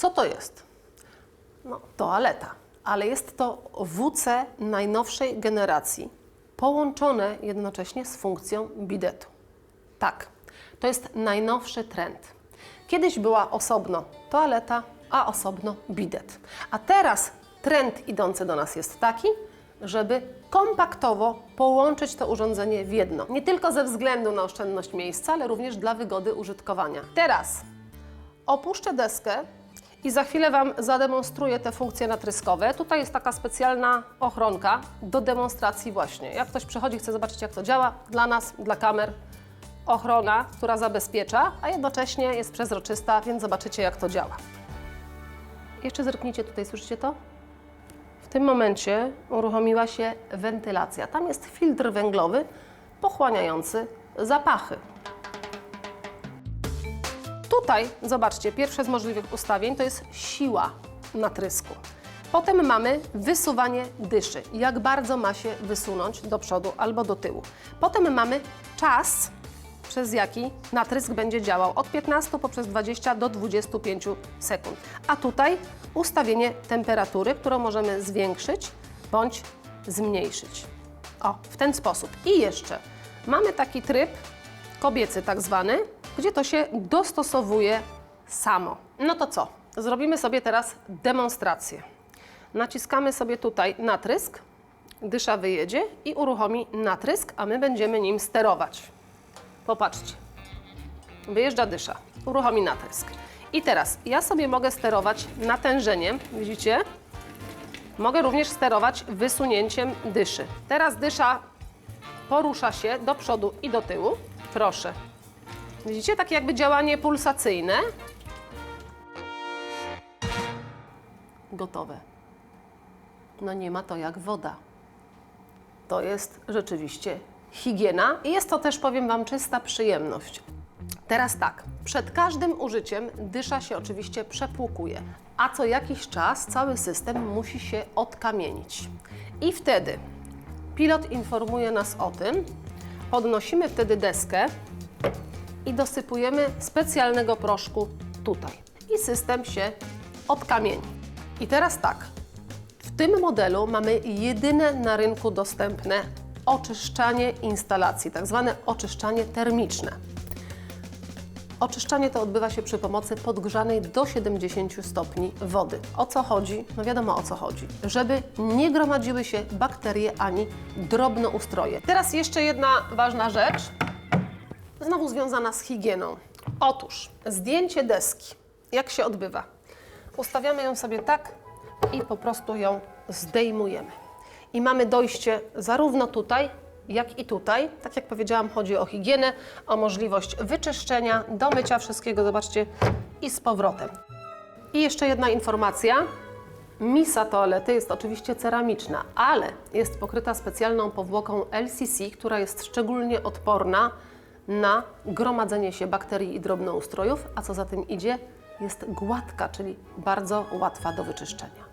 Co to jest? No, toaleta, ale jest to WC najnowszej generacji, połączone jednocześnie z funkcją bidetu. Tak, to jest najnowszy trend. Kiedyś była osobno toaleta, a osobno bidet. A teraz trend idący do nas jest taki, żeby kompaktowo połączyć to urządzenie w jedno. Nie tylko ze względu na oszczędność miejsca, ale również dla wygody użytkowania. Teraz opuszczę deskę i za chwilę Wam zademonstruję te funkcje natryskowe. Tutaj jest taka specjalna ochronka do demonstracji właśnie. Jak ktoś przychodzi, chce zobaczyć jak to działa, dla nas, dla kamer, ochrona, która zabezpiecza, a jednocześnie jest przezroczysta, więc zobaczycie jak to działa. Jeszcze zerknijcie tutaj, słyszycie to? W tym momencie uruchomiła się wentylacja. Tam jest filtr węglowy pochłaniający zapachy. Tutaj, zobaczcie, pierwsze z możliwych ustawień to jest siła natrysku. Potem mamy wysuwanie dyszy, jak bardzo ma się wysunąć do przodu albo do tyłu. Potem mamy czas, przez jaki natrysk będzie działał, od 15 poprzez 20 do 25 sekund. A tutaj ustawienie temperatury, którą możemy zwiększyć bądź zmniejszyć. O, w ten sposób. I jeszcze mamy taki tryb kobiecy tak zwany, gdzie to się dostosowuje samo. No to co? Zrobimy sobie teraz demonstrację. Naciskamy sobie tutaj natrysk, dysza wyjedzie i uruchomi natrysk, a my będziemy nim sterować. Popatrzcie. Wyjeżdża dysza, uruchomi natrysk. I teraz ja sobie mogę sterować natężeniem, widzicie? Mogę również sterować wysunięciem dyszy. Teraz dysza porusza się do przodu i do tyłu. Proszę. Widzicie, takie jakby działanie pulsacyjne. Gotowe. No nie ma to jak woda. To jest rzeczywiście higiena i jest to też, powiem Wam, czysta przyjemność. Teraz tak, przed każdym użyciem dysza się oczywiście przepłukuje, a co jakiś czas cały system musi się odkamienić. I wtedy pilot informuje nas o tym, podnosimy wtedy deskę i dosypujemy specjalnego proszku tutaj. I system się odkamieni. I teraz tak, w tym modelu mamy jedyne na rynku dostępne oczyszczanie instalacji, tak zwane oczyszczanie termiczne. Oczyszczanie to odbywa się przy pomocy podgrzanej do 70 stopni wody. O co chodzi? No wiadomo o co chodzi. Żeby nie gromadziły się bakterie ani drobnoustroje. Teraz jeszcze jedna ważna rzecz, znowu związana z higieną. Otóż zdjęcie deski, jak się odbywa? Ustawiamy ją sobie tak i po prostu ją zdejmujemy. I mamy dojście zarówno tutaj, jak i tutaj. Tak jak powiedziałam, chodzi o higienę, o możliwość wyczyszczenia, do mycia wszystkiego, zobaczcie, i z powrotem. I jeszcze jedna informacja. Misa toalety jest oczywiście ceramiczna, ale jest pokryta specjalną powłoką LCC, która jest szczególnie odporna na gromadzenie się bakterii i drobnoustrojów, a co za tym idzie, jest gładka, czyli bardzo łatwa do wyczyszczenia.